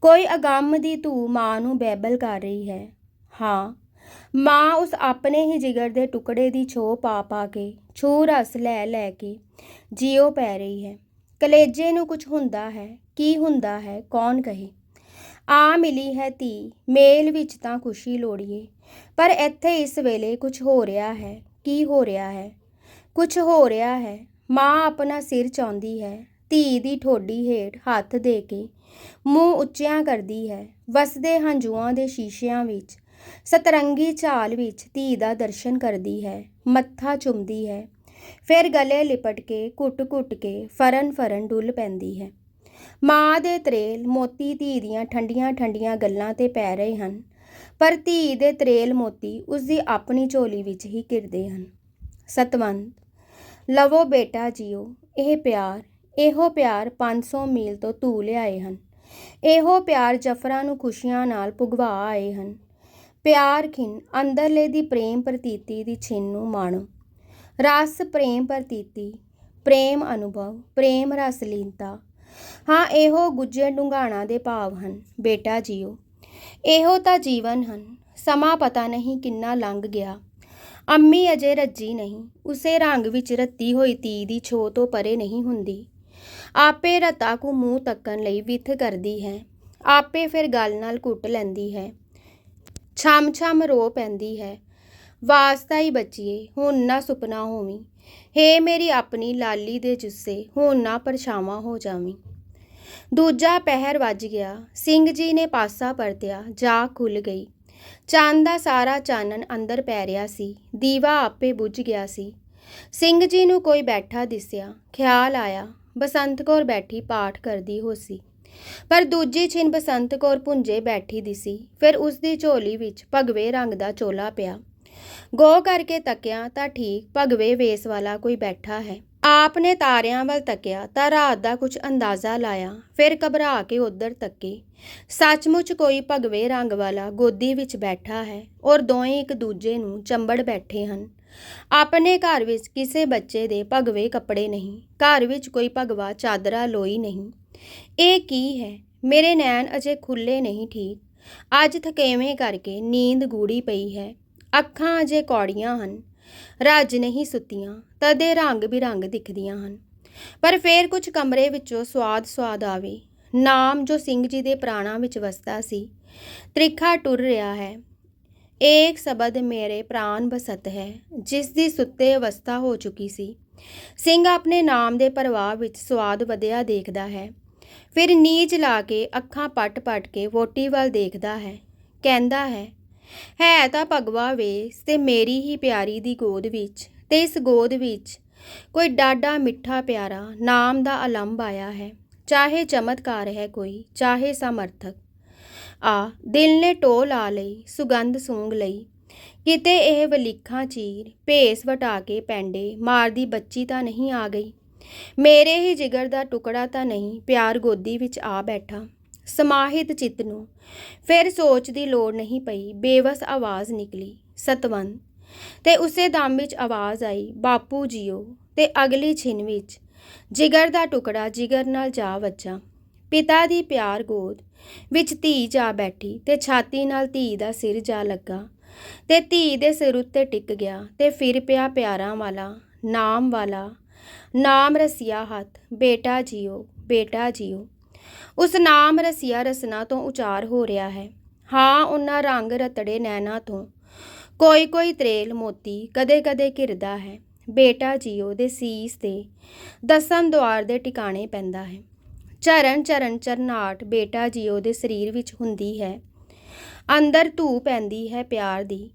ਕੋਈ ਅਗੰਮ ਦੀ ਧੂ ਮਾਂ ਨੂੰ ਬੈਬਲ ਕਰ ਰਹੀ ਹੈ। ਹਾਂ, ਮਾਂ ਉਸ ਆਪਣੇ ਹੀ ਜਿਗਰ ਦੇ ਟੁਕੜੇ ਦੀ ਛੋ ਪਾ ਪਾ ਕੇ ਛੂ ਰਸ ਲੈ ਲੈ ਕੇ ਜੀਓ ਪੈ ਰਹੀ ਹੈ। ਕਲੇਜੇ ਨੂੰ ਕੁਝ ਹੁੰਦਾ ਹੈ, ਕੀ ਹੁੰਦਾ ਹੈ, ਕੌਣ ਕਹੇ? ਆ ਮਿਲੀ ਹੈ ਧੀ, ਮੇਲ ਵਿੱਚ ਤਾਂ ਖੁਸ਼ੀ ਲੋੜੀਏ। ਪਰ ਇੱਥੇ ਇਸ ਵੇਲੇ ਕੁਝ ਹੋ ਰਿਹਾ ਹੈ, ਕੀ ਹੋ ਰਿਹਾ ਹੈ? ਕੁਝ ਹੋ ਰਿਹਾ ਹੈ, ਮਾਂ ਆਪਣਾ ਸਿਰ ਚਾਹੁੰਦੀ ਹੈ। ਧੀ ਦੀ ਠੋਡੀ ਹੇਠ ਹੱਥ ਦੇ ਕੇ ਮੂੰਹ ਉੱਚਿਆਂ ਕਰਦੀ ਹੈ। ਵਸਦੇ ਹੰਝੂਆਂ ਦੇ ਸ਼ੀਸ਼ਿਆਂ ਵਿੱਚ, ਸਤਰੰਗੀ ਝਾਲ ਵਿੱਚ ਧੀ ਦਾ ਦਰਸ਼ਨ ਕਰਦੀ ਹੈ। ਮੱਥਾ ਚੁੰਮਦੀ ਹੈ। ਫਿਰ ਗਲੇ ਲਿਪਟ ਕੇ ਘੁੱਟ-ਘੁੱਟ ਕੇ ਫਰਨ ਫਰਨ ਡੁੱਲ ਪੈਂਦੀ ਹੈ। ਮਾਂ ਦੇ ਤਰੇਲ ਮੋਤੀ ਧੀ ਦੀਆਂ ਠੰਡੀਆਂ-ਠੰਡੀਆਂ ਗੱਲਾਂ ਤੇ ਪੈ ਰਹੇ ਹਨ, ਪਰ ਧੀ ਦੇ ਤਰੇਲ ਮੋਤੀ ਉਸ ਦੀ ਆਪਣੀ ਝੋਲੀ ਵਿੱਚ ਹੀ ਕਿਰਦੇ ਹਨ। ਸਤਵੰਤ, ਲਵੋ ਬੇਟਾ ਜੀਓ, ਇਹ ਪਿਆਰ ਇਹੋ ਪਿਆਰ 500 ਮੀਲ ਤੋਂ ਧੂ ਲਿਆਏ ਹਨ। ਇਹੋ ਪਿਆਰ ਜਫਰਾਂ ਨੂੰ ਖੁਸ਼ੀਆਂ ਨਾਲ ਭੁਗਵਾ ਆਏ ਹਨ। ਪਿਆਰ ਖਿੰ ਅੰਦਰਲੇ ਦੀ ਪ੍ਰੇਮ ਪ੍ਰਤੀਤੀ ਦੀ ਛਿਨ ਨੂੰ ਮਾਣੋ। ਰਸ ਪ੍ਰੇਮ ਪ੍ਰਤੀਤੀ, ਪ੍ਰੇਮ ਅਨੁਭਵ, ਪ੍ਰੇਮ ਰਸ ਲੀਨਤਾ। ਹਾਂ, ਇਹੋ ਗੁੱਜੇ ਡੁੰਗਾਣਾ ਦੇ ਭਾਵ ਹਨ। ਬੇਟਾ ਜੀਓ, ਇਹੋ ਤਾਂ ਜੀਵਨ ਹਨ। ਸਮਾਂ ਪਤਾ ਨਹੀਂ ਕਿੰਨਾ ਲੰਘ ਗਿਆ। ਅੰਮੀ ਅਜੇ ਰੱਜੀ ਨਹੀਂ। ਉਸੇ ਰੰਗ ਵਿੱਚ ਰੱਤੀ ਹੋਈ ਤੀ ਦੀ ਛੋ ਤੋਂ ਪਰੇ ਨਹੀਂ ਹੁੰਦੀ। ਆਪੇ ਰਤਾ ਕੋ ਮੂੰਹ ਤੱਕਣ ਲਈ ਵਿਥ ਕਰਦੀ ਹੈ। ਆਪੇ ਫਿਰ ਗੱਲ ਨਾਲ ਘੁੱਟ ਲੈਂਦੀ ਹੈ। ਛਮ ਛਮ ਰੋ ਪੈਂਦੀ ਹੈ। ਵਾਸਤਾ ਹੀ ਬਚੀਏ, ਹੁਣ ਨਾ ਸੁਪਨਾ ਹੋਵੀਂ। ਹੇ ਮੇਰੀ ਆਪਣੀ ਲਾਲੀ ਦੇ ਜੁੱਸੇ, ਹੁਣ ਨਾ ਪਰਛਾਵਾਂ ਹੋ ਜਾਵੀਂ। ਦੂਜਾ ਪਹਿਰ ਵੱਜ ਗਿਆ। ਸਿੰਘ ਜੀ ਨੇ ਪਾਸਾ ਪਰਤਿਆ, ਜਾ ਖੁੱਲ ਗਈ। ਚੰਦ ਦਾ ਸਾਰਾ ਚਾਨਣ ਅੰਦਰ ਪੈ ਰਿਹਾ ਸੀ। ਦੀਵਾ ਆਪੇ ਬੁੱਝ ਗਿਆ ਸੀ। ਸਿੰਘ ਜੀ ਨੂੰ ਕੋਈ ਬੈਠਾ ਦਿਸਿਆ। ਖਿਆਲ ਆਇਆ। ਬਸੰਤ ਕੌਰ ਬੈਠੀ ਪਾਠ ਕਰਦੀ ਹੋਸੀ ਪਰ ਦੂਜੀ ਛਿਨ ਬਸੰਤ ਕੌਰ ਪੁੰਜੇ ਬੈਠੀ ਦਿਸੀ ਫਿਰ ਉਸ ਦੀ ਝੋਲੀ ਵਿੱਚ ਭਗਵੇ ਰੰਗ ਦਾ ਚੋਲਾ ਪਿਆ। ਗੋ ਕਰਕੇ ਤੱਕਿਆ ਤਾਂ ਠੀਕ, ਭਗਵੇ ਵੇਸ ਵਾਲਾ ਕੋਈ ਬੈਠਾ ਹੈ। ਆਪ ਨੇ ਤਾਰਿਆਂ ਵੱਲ ਤੱਕਿਆ ਤਾਂ ਰਾਤ ਦਾ ਕੁਝ ਅੰਦਾਜ਼ਾ ਲਾਇਆ, ਫਿਰ ਘਬਰਾ ਕੇ ਉਧਰ ਤੱਕੇ। ਸੱਚਮੁੱਚ ਕੋਈ ਭਗਵੇ ਰੰਗ ਵਾਲਾ ਗੋਦੀ ਵਿੱਚ ਬੈਠਾ ਹੈ ਔਰ ਦੋਵੇਂ ਇੱਕ ਦੂਜੇ ਨੂੰ ਚੰਬੜ ਬੈਠੇ ਹਨ। ਆਪਣੇ ਘਰ ਵਿੱਚ ਕਿਸੇ ਬੱਚੇ ਦੇ ਭਗਵੇ ਕੱਪੜੇ ਨਹੀਂ, ਘਰ ਵਿੱਚ ਕੋਈ ਭਗਵਾ ਚਾਦਰਾ ਲੋਈ ਨਹੀਂ। ਇਹ ਕੀ ਹੈ? ਮੇਰੇ ਨੈਣ ਅਜੇ ਖੁੱਲੇ ਨਹੀਂ ਠੀਕ। ਅੱਜ ਥਕੇਵੇਂ ਕਰਕੇ ਨੀਂਦ ਗੂੜੀ ਪਈ ਹੈ। ਅੱਖਾਂ ਅਜੇ ਕੌੜੀਆਂ ਹਨ। ਰੱਜ ਨਹੀਂ ਸੁੱਤੀਆਂ, ਤਦੇ ਰੰਗ ਬਿਰੰਗ ਦਿਖਦੀਆਂ ਹਨ। ਪਰ ਫੇਰ ਕੁਝ ਕਮਰੇ ਵਿੱਚੋਂ ਸਵਾਦ ਸਵਾਦ ਆਵੇ। ਨਾਮ ਜੋ ਸਿੰਘ ਜੀ ਦੇ ਪ੍ਰਾਣਾਂ ਵਿੱਚ ਵਸਦਾ ਸੀ, ਤ੍ਰਿਖਾ ਟੁਰ ਰਿਹਾ ਹੈ। ਏਕ ਸ਼ਬਦ ਮੇਰੇ ਪ੍ਰਾਨ ਬਸਤ ਹੈ, ਜਿਸ ਦੀ ਸੁੱਤੇ ਅਵਸਥਾ ਹੋ ਚੁੱਕੀ ਸੀ। ਸਿੰਘ ਆਪਣੇ ਨਾਮ ਦੇ ਪ੍ਰਵਾਹ ਵਿੱਚ ਸਵਾਦ ਵਧਿਆ ਦੇਖਦਾ ਹੈ। ਫਿਰ ਨੀਚ ਲਾ ਕੇ ਅੱਖਾਂ ਪਟ-ਪਟ ਕੇ ਵੋਟੀ ਵੱਲ ਦੇਖਦਾ ਹੈ, ਕਹਿੰਦਾ ਹੈ ਹੈ ਤਾਂ ਭਗਵਾ ਵੇਸ ਤੇ ਮੇਰੀ ਹੀ ਪਿਆਰੀ ਦੀ ਗੋਦ ਵਿੱਚ ਤੇ ਇਸ ਗੋਦ ਵਿੱਚ ਕੋਈ ਡਾਡਾ ਮਿੱਠਾ ਪਿਆਰਾ ਨਾਮ ਦਾ ਅਲੰਬ ਆਇਆ ਹੈ, ਚਾਹੇ ਚਮਤਕਾਰ ਹੈ ਕੋਈ, ਚਾਹੇ ਸਮਰਥਕ। ਆ, ਦਿਲ ਨੇ ਟੋ ਲਾ ਲਈ, ਸੁਗੰਧ ਸੂੰਘ ਲਈ। ਕਿਤੇ ਇਹ ਵਲੀਖਾਂ ਚੀਰ, ਭੇਸ ਵਟਾ ਕੇ ਪੈਂਡੇ, ਮਾਰਦੀ ਬੱਚੀ ਤਾਂ ਨਹੀਂ ਆ ਗਈ। ਮੇਰੇ ਹੀ ਜਿਗਰ ਦਾ ਟੁਕੜਾ ਤਾਂ ਨਹੀਂ, ਪਿਆਰ ਗੋਦੀ ਵਿੱਚ ਆ ਬੈਠਾ। ਸਮਾਹਿਤ ਚਿੱਤ ਨੂੰ। ਫਿਰ ਸੋਚ ਦੀ ਲੋੜ ਨਹੀਂ ਪਈ, ਬੇਵਸ ਆਵਾਜ਼ ਨਿਕਲੀ, ਸਤਵੰਤ। ਤੇ ਉਸੇ ਦਮ ਵਿੱਚ ਆਵਾਜ਼ ਆਈ, ਬਾਪੂ ਜੀਓ, ਤੇ ਅਗਲੀ ਛਿਨ ਵਿੱਚ, ਜਿਗਰ ਦਾ ਟੁਕੜਾ ਜਿਗਰ ਨਾਲ ਜਾ ਵੱਜਾ। ਪਿਤਾ ਦੀ ਪਿਆਰ ਗੋਦ ਵਿੱਚ ਧੀ ਜਾ ਬੈਠੀ ਤੇ ਛਾਤੀ ਨਾਲ ਧੀ ਦਾ ਸਿਰ ਜਾ ਲੱਗਾ। ਤੇ ਧੀ ਦੇ ਸਿਰ ਉੱਤੇ ਟਿਕ ਗਿਆ ਤੇ ਫਿਰ ਪਿਆ ਪਿਆਰਾਂ ਵਾਲਾ, ਨਾਮ ਵਾਲਾ, ਨਾਮ ਰਸੀਆ ਹੱਥ, ਬੇਟਾ ਜੀਓ ਬੇਟਾ ਜੀਓ। ਉਸ ਨਾਮ ਰਸੀਆ ਰਸਨਾ ਤੋਂ ਉਚਾਰ ਹੋ ਰਿਹਾ ਹੈ। ਹਾਂ, ਉਹਨਾਂ ਰੰਗ ਰਤੜੇ ਨੈਣਾ ਤੋਂ। ਕੋਈ ਕੋਈ ਤਰੇਲ ਮੋਤੀ ਕਦੇ ਕਦੇ ਘਿਰਦਾ ਹੈ। ਬੇਟਾ ਜੀਓ ਦੇ ਸੀਸ ਤੇ ਦਸਮ ਦੁਆਰ ਦੇ ਟਿਕਾਣੇ ਪੈਂਦਾ ਹੈ। ਚਰਨ ਚਰਨ ਚਰਨਾਟ ਬੇਟਾ ਜੀਓ ਦੇ ਸਰੀਰ ਵਿੱਚ ਹੁੰਦੀ ਹੈ। ਅੰਦਰ ਧੂ ਪੈਂਦੀ ਹੈ ਪਿਆਰ ਦੀ।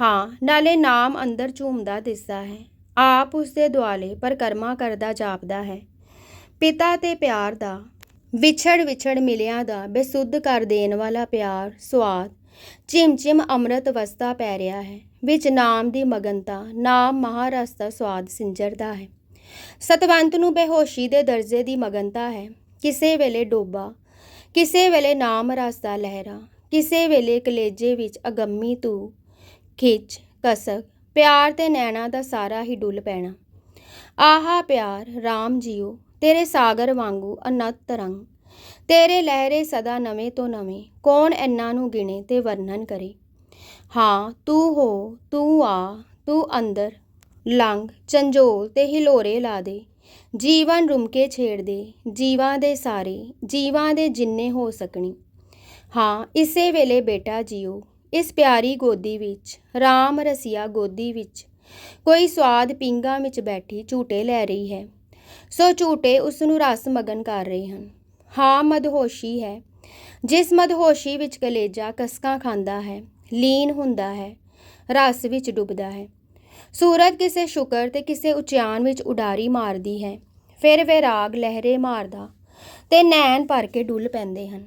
ਹਾਂ, ਨਾਲੇ ਨਾਮ ਅੰਦਰ ਝੂਮਦਾ ਦਿਸਦਾ ਹੈ। ਆਪ ਉਸ ਦੇ ਦੁਆਲੇ ਪਰਕਰਮਾ ਕਰਦਾ ਜਾਪਦਾ ਹੈ। ਪਿਤਾ ਤੇ ਪਿਆਰ ਦਾ ਵਿਛੜ ਵਿਛੜ ਮਿਲਿਆਂ ਦਾ ਬੇਸੁੱਧ ਕਰ ਦੇਣ ਵਾਲਾ ਪਿਆਰ ਸਵਾਦ ਚਿਮ ਚਿਮ ਅੰਮ੍ਰਿਤ ਵਸਦਾ ਪੈ ਰਿਹਾ ਹੈ। ਵਿੱਚ ਨਾਮ ਦੀ ਮਗਨਤਾ, ਨਾਮ ਮਹਾਰਸ ਦਾ ਸਵਾਦ ਸਿੰਜਰਦਾ ਹੈ। ਸਤਵੰਤ ਨੂੰ ਬੇਹੋਸ਼ੀ ਦੇ ਦਰਜੇ ਦੀ ਮਗਨਤਾ ਹੈ। ਕਿਸੇ ਵੇਲੇ ਡੋਬਾ, ਕਿਸੇ ਵੇਲੇ ਨਾਮ ਰਸ ਦਾ ਲਹਿਰਾ, ਕਿਸੇ ਵੇਲੇ ਕਲੇਜੇ ਵਿੱਚ ਅਗੰਮੀ ਤੂੰ ਖਿੱਚ, ਕਸਕ, ਪਿਆਰ ਤੇ ਨੈਣਾ ਦਾ ਸਾਰਾ ਹੀ ਡੁੱਲ ਪੈਣਾ। ਆਹਾ ਪਿਆਰ RAM ਜੀਓ ਤੇਰੇ ਸਾਗਰ ਵਾਂਗੂ ਅਨੰਤ ਰੰਗ ਤੇਰੇ ਲਹਿਰੇ ਸਦਾ ਨਵੇਂ ਤੋਂ ਨਵੇਂ, ਕੌਣ ਇੰਨਾਂ ਨੂੰ ਗਿਣੇ ਤੇ ਵਰਣਨ ਕਰੇ? ਹਾਂ, ਤੂੰ ਹੋ, ਤੂੰ ਆ, ਤੂੰ ਅੰਦਰ। ਲੰਘ ਚੰਜੋਲ ਤੇ ਹਿਲੋਰੇ ਲਾ ਦੇ। ਜੀਵਨ ਰੁਮਕੇ ਛੇੜ ਦੇ, ਜੀਵਾਂ ਦੇ ਸਾਰੇ, ਜੀਵਾਂ ਦੇ ਜਿੰਨੇ ਹੋ ਸਕਣੀ। ਹਾਂ, ਇਸੇ ਵੇਲੇ ਬੇਟਾ ਜੀਓ, ਇਸ ਪਿਆਰੀ ਗੋਦੀ ਵਿੱਚ, ਰਾਮ ਰਸੀਆ ਗੋਦੀ ਵਿੱਚ। ਕੋਈ ਸਵਾਦ ਪਿੰਗਾ ਵਿੱਚ ਬੈਠੀ ਝੂਟੇ ਲੈ ਰਹੀ ਹੈ। ਸੋ ਝੂਟੇ ਉਸ ਨੂੰ ਰਸ ਮਗਨ ਕਰ ਰਹੇ ਹਨ। ਹਾਂ, ਮਦਹੋਸ਼ੀ ਹੈ। ਜਿਸ ਮਦਹੋਸ਼ੀ ਵਿੱਚ ਕਲੇਜਾ ਕਸਕਾਂ ਖਾਂਦਾ ਹੈ, ਲੀਨ ਹੁੰਦਾ ਹੈ, ਰਸ ਵਿੱਚ ਡੁੱਬਦਾ ਹੈ। ਸੂਰਜ ਕਿਸੇ ਸ਼ੁਕਰ ਤੇ ਕਿਸੇ ਉਚਿਆਨ ਵਿੱਚ ਉਡਾਰੀ ਮਾਰਦੀ ਹੈ, ਫਿਰ ਵਿਰਾਗ ਲਹਿਰੇ ਮਾਰਦਾ ਤੇ ਨੈਣ ਭਰ ਕੇ ਡੁੱਲ ਪੈਂਦੇ ਹਨ।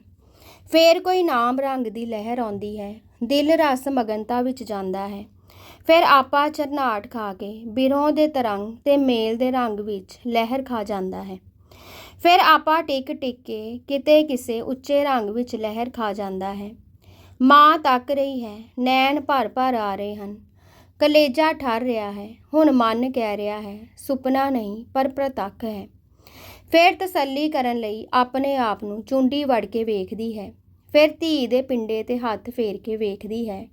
ਫਿਰ ਕੋਈ ਨਾਮ ਰੰਗ ਦੀ ਲਹਿਰ ਆਉਂਦੀ ਹੈ, ਦਿਲ ਰਸ ਮਗਨਤਾ ਵਿੱਚ ਜਾਂਦਾ ਹੈ। ਫਿਰ ਆਪਾ ਚਰਨਾਟ ਖਾ ਕੇ ਬਿਰੋਂ ਦੇ ਤਰੰਗ ਤੇ ਮੇਲ ਦੇ ਰੰਗ ਵਿੱਚ ਲਹਿਰ ਖਾ ਜਾਂਦਾ ਹੈ। ਫਿਰ ਆਪਾ ਟਿਕ ਟਿਕ ਕੇ ਕਿਤੇ ਕਿਸੇ ਉੱਚੇ ਰੰਗ ਵਿੱਚ ਲਹਿਰ ਖਾ ਜਾਂਦਾ ਹੈ। ਮਾਂ ਤੱਕ ਰਹੀ ਹੈ, ਨੈਣ ਭਰ ਭਰ ਆ ਰਹੇ ਹਨ। ਕਲੇਜਾ ਠਰ ਰਿਹਾ ਹੈ, ਹੁਣ ਮਨ ਕਹਿ ਰਿਹਾ ਹੈ, ਸੁਪਨਾ ਨਹੀਂ ਪਰ ਪ੍ਰਤੱਖ ਹੈ। ਫਿਰ ਤਸੱਲੀ ਕਰਨ ਲਈ ਆਪਣੇ ਆਪ ਨੂੰ ਚੁੰਡੀ ਵੜ ਕੇ ਵੇਖਦੀ ਹੈ। ਫਿਰ ਧੀ ਦੇ ਪਿੰਡੇ ਤੇ ਹੱਥ ਫੇਰ ਕੇ ਵੇਖਦੀ ਹੈ।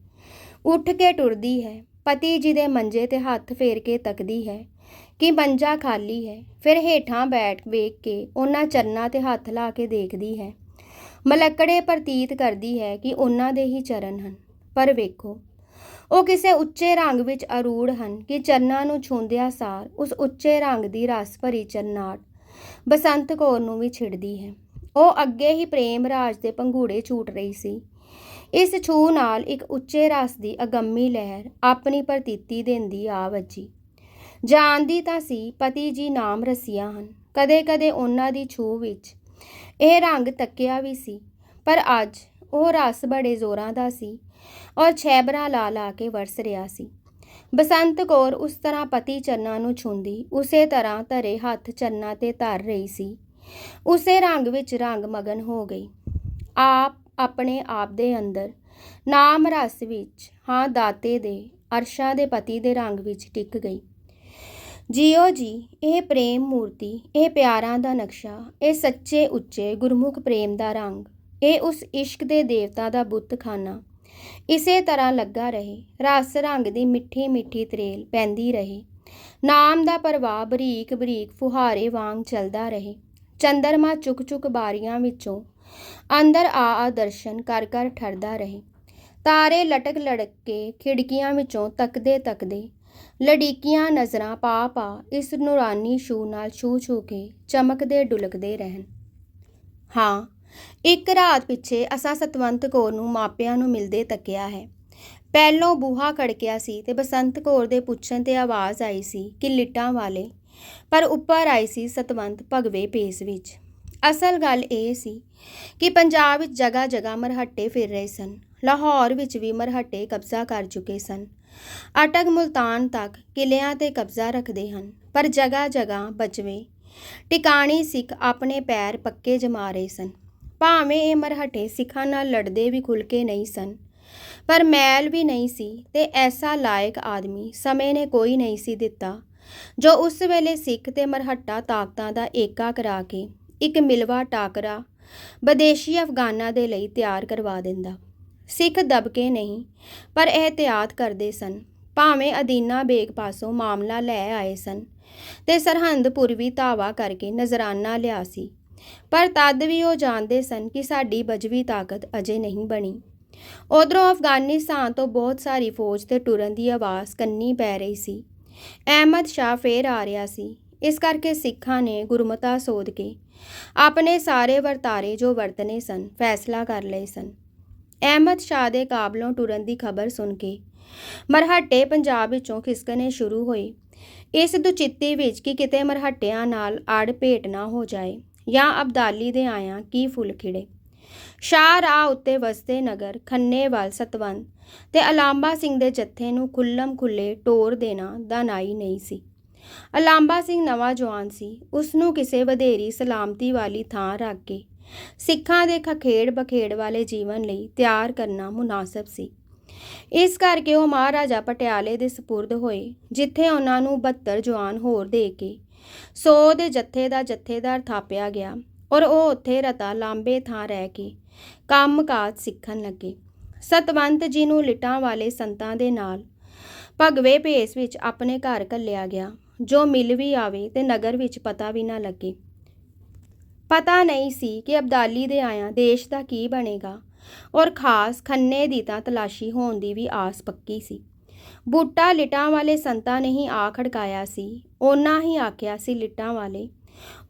ਉੱਠ ਕੇ ਟੁਰਦੀ ਹੈ ਪਤੀ ਜੀ ਦੇ ਮੰਜੇ ਤੇ ਹੱਥ ਫੇਰ ਕੇ ਤੱਕਦੀ ਹੈ ਕਿ ਮੰਜਾ ਖਾਲੀ ਹੈ। ਫਿਰ ਹੇਠਾਂ ਬੈਠ ਵੇਖ ਕੇ ਉਹਨਾਂ ਚਰਨਾਂ ਤੇ ਹੱਥ ਲਾ ਕੇ ਦੇਖਦੀ ਹੈ। ਮਲੱਕੜੇ ਪ੍ਰਤੀਤ ਕਰਦੀ ਹੈ ਕਿ ਉਹਨਾਂ ਦੇ ਹੀ ਚਰਨ ਹਨ। ਪਰ ਵੇਖੋ, ਉਹ ਕਿਸੇ ਉੱਚੇ ਰੰਗ ਵਿੱਚ ਅਰੂੜ ਹਨ ਕਿ ਚਰਨਾਂ ਨੂੰ ਛੂੰਦਿਆਂ ਸਾਰ ਉਸ ਉੱਚੇ ਰੰਗ ਦੀ ਰਸ ਭਰੀ ਚਰਨਾਟ ਬਸੰਤ ਕੌਰ ਨੂੰ ਵੀ ਛਿੜਦੀ ਹੈ। ਉਹ ਅੱਗੇ ਹੀ ਪ੍ਰੇਮ ਰਾਜ ਦੇ ਪੰਘੂੜੇ ਝੂਟ ਰਹੀ ਸੀ। ਇਸ ਛੂਹ ਨਾਲ ਇੱਕ ਉੱਚੇ ਰਸ ਦੀ ਅਗੰਮੀ ਲਹਿਰ ਆਪਣੀ ਪ੍ਰਤੀਤੀ ਦਿੰਦੀ ਆ ਵੱਜੀ। ਜਾਣਦੀ ਤਾਂ ਸੀ ਪਤੀ ਜੀ ਨਾਮ ਰਸੀਆ ਹਨ। ਕਦੇ-ਕਦੇ ਉਹਨਾਂ ਦੀ ਛੂਹ ਵਿੱਚ ਇਹ ਰੰਗ ਤੱਕਿਆ ਵੀ ਸੀ। ਪਰ ਅੱਜ ਉਹ ਰਸ ਬੜੇ ਜ਼ੋਰਾਂ ਦਾ ਸੀ ਔਰ ਛੈਬਰਾ ਲਾ ਲਾ ਕੇ ਵਰਸ ਰਿਹਾ ਸੀ। ਬਸੰਤ ਕੌਰ ਉਸ ਤਰ੍ਹਾਂ ਪਤੀ ਚਰਨਾਂ ਨੂੰ ਛੁੰਦੀ, ਉਸੇ ਤਰ੍ਹਾਂ ਧਰੇ ਹੱਥ ਚਰਨਾਂ ਤੇ ਧਰ ਰਹੀ ਸੀ। ਉਸੇ ਰੰਗ ਵਿੱਚ ਰੰਗ ਮਗਨ ਹੋ ਗਈ। ਆਪ ਆਪਣੇ ਆਪ ਦੇ ਅੰਦਰ। ਨਾਮ ਰਸ ਵਿੱਚ, ਹਾਂ, ਦਾਤੇ ਦੇ, ਅਰਸ਼ਾਂ ਦੇ ਪਤੀ ਦੇ ਰੰਗ ਵਿੱਚ ਟਿਕ ਗਈ। ਜੀਓ ਜੀ, ਇਹ ਪ੍ਰੇਮ ਮੂਰਤੀ, ਇਹ ਪਿਆਰਾਂ ਦਾ ਨਕਸ਼ਾ, ਇਹ ਸੱਚੇ ਉੱਚੇ ਗੁਰਮੁਖ ਪ੍ਰੇਮ ਦਾ ਰੰਗ, ਇਹ ਉਸ ਇਸ਼ਕ ਦੇ ਦੇਵਤਾ ਦਾ ਬੁੱਤਖਾਨਾ ਇਸੇ ਤਰ੍ਹਾਂ ਲੱਗਾ ਰਹੇ, ਰਸ ਰੰਗ ਦੀ ਮਿੱਠੀ ਮਿੱਠੀ ਤਰੇਲ ਪੈਂਦੀ ਰਹੇ। ਨਾਮ ਦਾ ਪ੍ਰਵਾਹ ਬਰੀਕ ਬਰੀਕ ਫੁਹਾਰੇ ਵਾਂਗ ਚੱਲਦਾ ਰਹੇ। ਚੰਦਰਮਾ ਚੁੱਕ ਚੁੱਕ ਬਾਰੀਆਂ ਵਿੱਚੋਂ ਅੰਦਰ ਆ ਆ ਦਰਸ਼ਨ ਕਰ ਕਰ ਠਰਦਾ ਰਹੇ। ਤਾਰੇ ਲਟਕ ਲੜਕ ਕੇ ਖਿੜਕੀਆਂ ਵਿੱਚੋਂ ਤੱਕਦੇ ਤੱਕਦੇ ਲੜੀਕੀਆਂ ਨਜ਼ਰਾਂ ਪਾ ਪਾ ਇਸ ਨੂਰਾਨੀ ਛੂ ਨਾਲ ਛੂ ਛੂ ਕੇ ਚਮਕਦੇ ਡੁਲਕਦੇ ਰਹਿਣ। ਹਾਂ, ਇੱਕ ਰਾਤ ਪਿੱਛੇ ਅਸਾਂ ਸਤਵੰਤ ਕੌਰ ਨੂੰ ਮਾਪਿਆਂ ਨੂੰ ਮਿਲਦੇ ਤੱਕਿਆ ਹੈ। ਪਹਿਲੋਂ ਬੂਹਾ ਖੜਕਿਆ ਸੀ ਤੇ ਬਸੰਤ ਕੌਰ ਦੇ ਪੁੱਛਣ ਤੇ ਆਵਾਜ਼ ਆਈ ਸੀ ਕਿ ਲਿਟਾਂ ਵਾਲੇ, ਪਰ ਉੱਪਰ ਆਈ ਸੀ ਸਤਵੰਤ ਭਗਵੇ ਪੇਸ ਵਿੱਚ। ਅਸਲ ਗੱਲ ਇਹ ਸੀ ਕਿ ਪੰਜਾਬ ਵਿੱਚ ਜਗ੍ਹਾ ਜਗ੍ਹਾ ਮਰਹੱਟੇ ਫਿਰ ਰਹੇ ਸਨ। ਲਾਹੌਰ ਵਿੱਚ ਵੀ ਮਰਹੱਟੇ ਕਬਜ਼ਾ ਕਰ ਚੁੱਕੇ ਸਨ। ਅਟਕ ਮੁਲਤਾਨ ਤੱਕ ਕਿਲਿਆਂ ਤੇ ਕਬਜ਼ਾ ਰੱਖਦੇ ਹਨ, ਪਰ ਜਗ੍ਹਾ ਜਗ੍ਹਾ ਬਚਵੇ, ਟਿਕਾਣੀ ਸਿੱਖ ਆਪਣੇ ਪੈਰ ਪੱਕੇ ਜਮਾ ਰਹੇ ਸਨ। ਭਾਵੇਂ ਇਹ ਮਰਹੱਟੇ ਸਿੱਖਾਂ ਨਾਲ ਲੜਦੇ ਵੀ ਖੁੱਲ ਕੇ ਨਹੀਂ ਸਨ, ਪਰ ਮੈਲ ਵੀ ਨਹੀਂ ਸੀ ਤੇ ਐਸਾ ਲਾਇਕ ਆਦਮੀ ਸਮੇਂ ਨੇ ਕੋਈ ਨਹੀਂ ਸੀ ਦਿੱਤਾ, ਜੋ ਉਸ ਵੇਲੇ ਸਿੱਖ ਤੇ ਮਰਹੱਟਾ ਤਾਕਤਾਂ ਦਾ ਏਕਾ ਕਰਾ ਕੇ ਇੱਕ ਮਿਲਵਾ ਟਾਕਰਾ ਵਿਦੇਸ਼ੀ ਅਫਗਾਨਾਂ ਦੇ ਲਈ ਤਿਆਰ ਕਰਵਾ ਦਿੰਦਾ। ਸਿੱਖ ਦਬਕੇ ਨਹੀਂ, ਪਰ ਇਹਤਿਆਤ ਕਰਦੇ ਸਨ। ਭਾਵੇਂ ਅਦੀਨਾ ਬੇਗ ਪਾਸੋਂ ਮਾਮਲਾ ਲੈ ਆਏ ਸਨ ਤੇ ਸਰਹੰਦ ਪੂਰਵੀ ਧਾਵਾ ਕਰਕੇ ਨਜ਼ਰਾਨਾ ਲਿਆ ਸੀ, ਪਰ ਤਦ ਵੀ ਉਹ ਜਾਣਦੇ ਸਨ ਕਿ ਸਾਡੀ ਬਜਵੀ ਤਾਕਤ ਅਜੇ ਨਹੀਂ ਬਣੀ। ਉਧਰੋਂ ਅਫਗਾਨਿਸਤਾਨ ਤੋਂ ਬਹੁਤ ਸਾਰੀ ਫੌਜ ਤੇ ਟੁਰਨ ਦੀ ਆਵਾਜ਼ ਕੰਨੀ ਪੈ ਰਹੀ ਸੀ। ਅਹਿਮਦ ਸ਼ਾਹ ਫੇਰ ਆ ਰਿਹਾ ਸੀ। ਇਸ ਕਰਕੇ ਸਿੱਖਾਂ ਨੇ ਗੁਰਮਤਾ ਸੋਧ ਕੇ ਆਪਣੇ ਸਾਰੇ ਵਰਤਾਰੇ ਜੋ ਵਰਤਨੇ ਸਨ, ਫੈਸਲਾ ਕਰ ਲਏ ਸਨ। ਅਹਿਮਦ ਸ਼ਾਹ ਦੇ ਕਾਬਲੋਂ ਟੁਰਨ ਦੀ ਖਬਰ ਸੁਣ ਕੇ ਮਰਹੱਟੇ ਪੰਜਾਬ ਵਿੱਚੋਂ ਖਿਸਕਣੇ ਸ਼ੁਰੂ ਹੋਏ। ਇਸ ਦੁਚਿੱਤੀ ਵਿੱਚ ਕਿ ਕਿਤੇ ਮਰਹੱਟਿਆਂ ਨਾਲ ਆੜ ਭੇਟ ਨਾ ਹੋ ਜਾਏ ਜਾਂ ਅਬਦਾਲੀ ਦੇ ਆਇਆਂ ਕੀ ਫੁੱਲ ਖਿੜੇ। ਸ਼ਾਹ ਰਾਹ ਉੱਤੇ ਵਸਦੇ ਨਗਰ ਖੰਨੇਵਾਲ ਸਤਵੰਤ ਤੇ ਅਲਾਂਬਾ ਸਿੰਘ ਦੇ ਜੱਥੇ ਨੂੰ ਖੁੱਲਮ ਖੁੱਲੇ ਟੋਰ ਦੇਣਾ ਦਾ ਨਾਈ ਨਹੀਂ ਸੀ। ਅਲਾਂਬਾ ਸਿੰਘ ਨਵਾਂ ਜਵਾਨ ਸੀ। ਉਸ ਨੂੰ ਕਿਸੇ ਵਧੇਰੀ ਸਲਾਮਤੀ ਵਾਲੀ ਥਾਂ ਰੱਖ ਕੇ ਸਿੱਖਾਂ ਦੇ ਖਖੇੜ ਬਖੇੜ ਵਾਲੇ ਜੀਵਨ ਲਈ ਤਿਆਰ ਕਰਨਾ ਮੁਨਾਸਬ ਸੀ। ਇਸ ਕਰਕੇ ਉਹ ਮਹਾਰਾਜਾ ਪਟਿਆਲੇ ਦੇ ਸਪੁਰਦ ਹੋਏ, ਜਿੱਥੇ ਉਹਨਾਂ ਨੂੰ 72 ਜਵਾਨ ਹੋਰ ਦੇ ਕੇ 100 ਦੇ ਜੱਥੇ ਦਾ ਜੱਥੇਦਾਰ ਥਾਪਿਆ ਗਿਆ ਔਰ ਉਹ ਉੱਥੇ ਰਤਾ ਲਾਂਬੇ ਥਾਂ ਰਹਿ ਕੇ ਕੰਮਕਾਜ ਸਿੱਖਣ ਲੱਗੇ। ਸਤਵੰਤ ਜੀ ਨੂੰ ਲਿਟਾਂ ਵਾਲੇ ਸੰਤਾਂ ਦੇ ਨਾਲ ਭਗਵੇ ਭੇਸ ਵਿੱਚ ਆਪਣੇ ਘਰ ਘੱਲਿਆ ਗਿਆ। ਜੋ ਮਿਲ ਵੀ ਆਵੇ ਤੇ ਨਗਰ ਵਿੱਚ ਪਤਾ ਵੀ ਨਾ ਲੱਗੇ। ਪਤਾ ਨਹੀਂ ਸੀ ਕਿ ਅਬਦਾਲੀ ਦੇ ਆਇਆਂ ਦੇਸ਼ ਦਾ ਕੀ ਬਣੇਗਾ ਔਰ ਖਾਸ ਖੰਨੇ ਦੀ ਤਾਂ ਤਲਾਸ਼ੀ ਹੋਣ ਦੀ ਵੀ ਆਸ ਪੱਕੀ ਸੀ। ਬੂਟਾ ਲਿਟਾਂ ਵਾਲੇ ਸੰਤਾਂ ਨੇ ਹੀ ਆ ਖੜਕਾਇਆ ਸੀ। ਉਹਨਾਂ ਹੀ ਆਖਿਆ ਸੀ ਲਿਟਾਂ ਵਾਲੇ,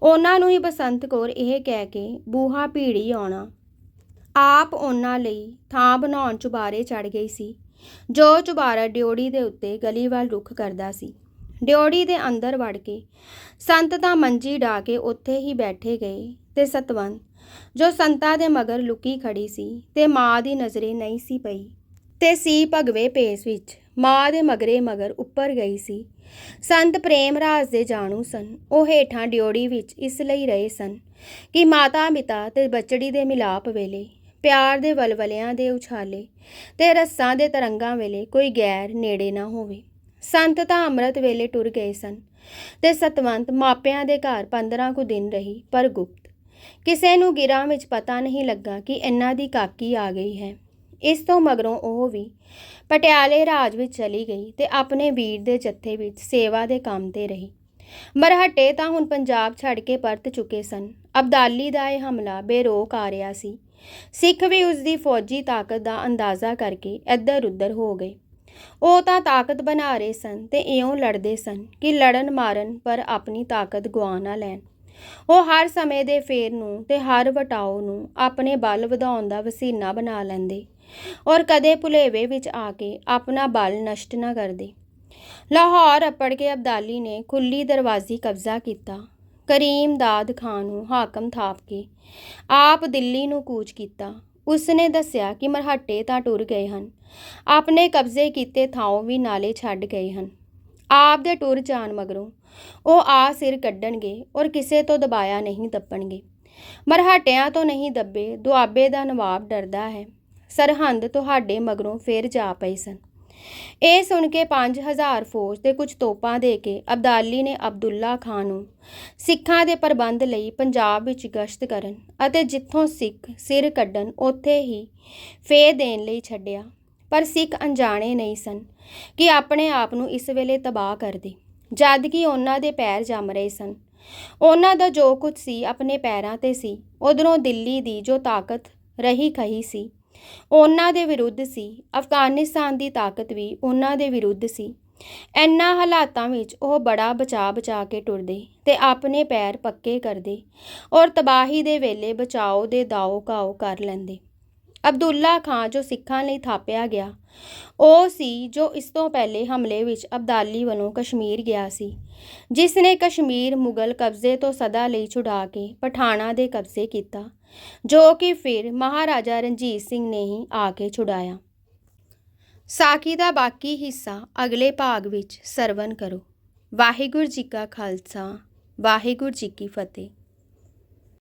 ਉਹਨਾਂ ਨੂੰ ਹੀ ਬਸੰਤ ਕੌਰ ਇਹ ਕਹਿ ਕੇ ਬੂਹਾ ਭੀੜੀ ਆਉਣਾ। ਆਪ ਉਹਨਾਂ ਲਈ ਥਾਂ ਬਣਾਉਣ ਚੁਬਾਰੇ ਚੜ ਗਈ ਸੀ, ਜੋ ਚੁਬਾਰਾ ਡਿਓੜੀ ਦੇ ਉੱਤੇ ਗਲੀ ਵੱਲ ਰੁਖ ਕਰਦਾ ਸੀ। ਡਿਓੜੀ ਦੇ ਅੰਦਰ ਵੜ ਕੇ ਸੰਤ ਤਾਂ ਮੰਜੀ ਢਾ ਕੇ ਉੱਥੇ ਹੀ ਬੈਠੇ ਗਏ ਤੇ ਸਤਵੰਤ, ਜੋ ਸੰਤਾਂ ਦੇ ਮਗਰ ਲੁਕੀ ਖੜੀ ਸੀ ਤੇ ਮਾਂ ਦੀ ਨਜ਼ਰੇ ਨਹੀਂ ਸੀ ਪਈ ਤੇ ਸੀ ਭਗਵੇ ਭੇਸ ਵਿੱਚ, ਮਾਂ ਦੇ ਮਗਰੇ ਮਗਰ ਉੱਪਰ ਗਈ ਸੀ। ਸੰਤ ਪ੍ਰੇਮ ਰਾਜ ਦੇ ਜਾਣੂ ਸਨ। ਉਹ ਹੇਠਾਂ ਡਿਓੜੀ ਵਿੱਚ ਇਸ ਲਈ ਰਹੇ ਸਨ ਕਿ ਮਾਤਾ ਪਿਤਾ ਤੇ ਬੱਚੜੀ ਦੇ ਮਿਲਾਪ ਵੇਲੇ, ਪਿਆਰ ਦੇ ਵਲਵਲਿਆਂ ਦੇ ਉਛਾਲੇ ਤੇ ਰਸਾਂ ਦੇ ਤਰੰਗਾਂ ਵੇਲੇ ਕੋਈ ਗੈਰ ਨੇੜੇ ਨਾ ਹੋਵੇ। ਸੰਤ ਤਾਂ ਅੰਮ੍ਰਿਤ ਵੇਲੇ ਟੁਰ ਗਏ ਸਨ ਤੇ ਸਤਵੰਤ ਮਾਪਿਆਂ ਦੇ ਘਰ 15 ਕੁ ਦਿਨ ਰਹੀ ਪਰ ਗੁਪਤ। ਕਿਸੇ ਨੂੰ ਗਿਰਾਂ ਵਿੱਚ ਪਤਾ ਨਹੀਂ ਲੱਗਾ ਕਿ ਇਹਨਾਂ ਦੀ ਕਾਕੀ ਆ ਗਈ ਹੈ। ਇਸ ਤੋਂ ਮਗਰੋਂ ਉਹ ਵੀ ਪਟਿਆਲੇ ਰਾਜ ਵਿੱਚ ਚਲੀ ਗਈ ਤੇ ਆਪਣੇ ਵੀਰ ਦੇ ਜੱਥੇ ਵਿੱਚ ਸੇਵਾ ਦੇ ਕੰਮ ਤੇ ਰਹੀ। ਮਰਹੱਟੇ ਤਾਂ ਹੁਣ ਪੰਜਾਬ ਛੱਡ ਕੇ ਪਰਤ ਚੁੱਕੇ ਸਨ। ਅਬਦਾਲੀ ਦਾ ਇਹ ਹਮਲਾ ਬੇਰੋਕ ਆ ਰਿਹਾ ਸੀ। ਸਿੱਖ ਵੀ ਉਸ ਦੀ ਫੌਜੀ ਤਾਕਤ ਦਾ ਅੰਦਾਜ਼ਾ ਕਰਕੇ ਇੱਧਰ ਉੱਧਰ ਹੋ ਗਏ। ਉਹ ਤਾਂ ਤਾਕਤ ਬਣਾ ਰਹੇ ਸਨ ਤੇ ਇਉਂ ਲੜਦੇ ਸਨ ਕਿ ਲੜਨ ਮਾਰਨ ਪਰ ਆਪਣੀ ਤਾਕਤ ਗਵਾ ਨਾ ਲੈਣ। ਉਹ ਹਰ ਸਮੇਂ ਦੇ ਫੇਰ ਨੂੰ ਤੇ ਹਰ ਵਟਾਓ ਨੂੰ ਆਪਣੇ ਬਲ ਵਧਾਉਣ ਦਾ ਵਸੀਨਾ ਬਣਾ ਲੈਂਦੇ ਔਰ ਕਦੇ ਭੁਲੇਵੇ ਵਿੱਚ ਆ ਕੇ ਆਪਣਾ ਬਲ ਨਸ਼ਟ ਨਾ ਕਰਦੇ। ਲਾਹੌਰ ਅਪੜ ਕੇ ਅਬਦਾਲੀ ਨੇ ਖੁੱਲੀ ਦਰਵਾਜ਼ੀ ਕਬਜ਼ਾ ਕੀਤਾ। ਕਰੀਮ ਦਾਦ ਖਾਨ ਨੂੰ ਹਾਕਮ ਥਾਪ ਕੇ ਆਪ ਦਿੱਲੀ ਨੂੰ ਕੂਚ ਕੀਤਾ। ਉਸ ਨੇ ਦੱਸਿਆ ਕਿ ਮਰਹੱਟੇ ਤਾਂ ਟੁਰ ਗਏ ਹਨ। ਆਪਣੇ ਕਬਜ਼ੇ ਕੀਤੇ ਥਾਂ ਵੀ ਨਾਲੇ ਛੱਡ ਗਏ ਹਨ। ਆਪ ਦੇ ਟੁਰ ਜਾਣ ਮਗਰੋਂ ਉਹ ਆ ਸਿਰ ਕੱਢਣਗੇ ਔਰ ਕਿਸੇ ਤੋਂ ਦਬਾਇਆ ਨਹੀਂ ਦੱਬਣਗੇ। ਮਰਹਟਿਆਂ ਤੋਂ ਨਹੀਂ ਦੱਬੇ ਦੁਆਬੇ ਦਾ ਨਵਾਬ ਡਰਦਾ ਹੈ। ਸਰਹੰਦ ਤੁਹਾਡੇ ਮਗਰੋਂ ਫੇਰ ਜਾ ਪਏ ਸਨ। ਇਹ ਸੁਣ ਕੇ 5000 ਫੌਜ ਤੇ ਕੁਝ ਤੋਪਾਂ ਦੇ ਕੇ ਅਬਦਾਲੀ ਨੇ ਅਬਦੁੱਲਾ ਖਾਨ ਨੂੰ ਸਿੱਖਾਂ ਦੇ ਪ੍ਰਬੰਧ ਲਈ ਪੰਜਾਬ ਵਿੱਚ ਗਸ਼ਤ ਕਰਨ ਅਤੇ ਜਿੱਥੋਂ ਸਿੱਖ ਸਿਰ ਕੱਢਣ ਉੱਥੇ ਹੀ ਫੇ ਦੇਣ ਲਈ ਛੱਡਿਆ। ਪਰ ਸਿੱਖ ਅਣਜਾਣੇ ਨਹੀਂ ਸਨ ਕਿ ਆਪਣੇ ਆਪ ਨੂੰ ਇਸ ਵੇਲੇ ਤਬਾਹ ਕਰਦੇ। ਜਦ ਕਿ ਉਹਨਾਂ ਦੇ ਪੈਰ ਜੰਮ ਰਹੇ ਸਨ। ਉਹਨਾਂ ਦਾ ਜੋ ਕੁਝ ਸੀ ਆਪਣੇ ਪੈਰਾਂ ਤੇ ਸੀ। ਉਧਰੋਂ ਦਿੱਲੀ ਦੀ ਜੋ ਤਾਕਤ ਰਹੀ ਖਹੀ ਸੀ ਉਹਨਾਂ ਦੇ ਵਿਰੁੱਧ ਸੀ। ਅਫਗਾਨਿਸਤਾਨ ਦੀ ਤਾਕਤ ਵੀ ਉਹਨਾਂ ਦੇ ਵਿਰੁੱਧ ਸੀ। ਐਨਾ ਹਾਲਾਤਾਂ ਵਿੱਚ ਉਹ ਬੜਾ ਬਚਾ ਬਚਾ ਕੇ ਟੁਰਦੇ ਤੇ ਆਪਣੇ ਪੈਰ ਪੱਕੇ ਕਰਦੇ ਔਰ ਤਬਾਹੀ ਦੇ ਵੇਲੇ ਬਚਾਓ ਦੇ ਦਾਓ ਕਾਓ ਕਰ ਲੈਂਦੇ। ਅਬਦੁੱਲਾ ਖਾਨ ਜੋ ਸਿੱਖਾਂ ਲਈ ਥਾਪਿਆ ਗਿਆ, ਉਹ ਸੀ ਜੋ ਇਸ ਤੋਂ ਪਹਿਲੇ ਹਮਲੇ ਵਿੱਚ ਅਬਦਾਲੀ ਵੱਲੋਂ ਕਸ਼ਮੀਰ ਗਿਆ ਸੀ। ਜਿਸ ਨੇ ਕਸ਼ਮੀਰ ਮੁਗਲ ਕਬਜ਼ੇ ਤੋਂ ਸਦਾ ਲਈ ਛੁਡਾ ਕੇ ਪਠਾਣਾ ਦੇ ਕਬਜ਼ੇ ਕੀਤਾ ਜੋ ਕਿ ਫਿਰ ਮਹਾਰਾਜਾ ਰਣਜੀਤ ਸਿੰਘ ਨੇ ਹੀ ਆ ਕੇ ਛੁਡਾਇਆ। ਸਾਖੀ ਦਾ ਬਾਕੀ ਹਿੱਸਾ ਅਗਲੇ ਭਾਗ ਵਿੱਚ ਸਰਵਨ ਕਰੋ। ਵਾਹਿਗੁਰੂ ਜੀ ਕਾ ਖਾਲਸਾ, ਵਾਹਿਗੁਰੂ ਜੀ ਕੀ ਫਤਿਹ।